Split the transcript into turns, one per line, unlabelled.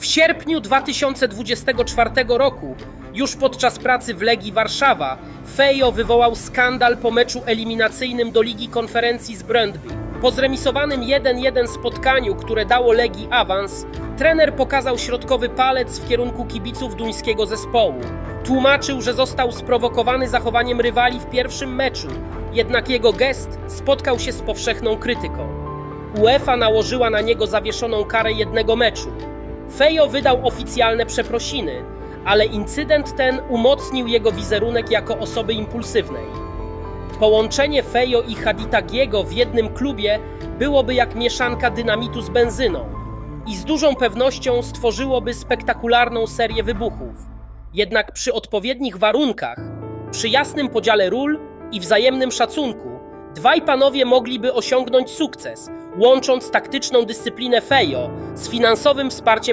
W sierpniu 2024 roku, już podczas pracy w Legii Warszawa, Fejo wywołał skandal po meczu eliminacyjnym do Ligi Konferencji z Brøndby. Po zremisowanym 1-1 spotkaniu, które dało Legii awans, trener pokazał środkowy palec w kierunku kibiców duńskiego zespołu. Tłumaczył, że został sprowokowany zachowaniem rywali w pierwszym meczu, jednak jego gest spotkał się z powszechną krytyką. UEFA nałożyła na niego zawieszoną karę jednego meczu. Fejo wydał oficjalne przeprosiny, ale incydent ten umocnił jego wizerunek jako osoby impulsywnej. Połączenie Fejo i Haditagiego w jednym klubie byłoby jak mieszanka dynamitu z benzyną i z dużą pewnością stworzyłoby spektakularną serię wybuchów. Jednak przy odpowiednich warunkach, przy jasnym podziale ról i wzajemnym szacunku, dwaj panowie mogliby osiągnąć sukces, łącząc taktyczną dyscyplinę Fejo z finansowym wsparciem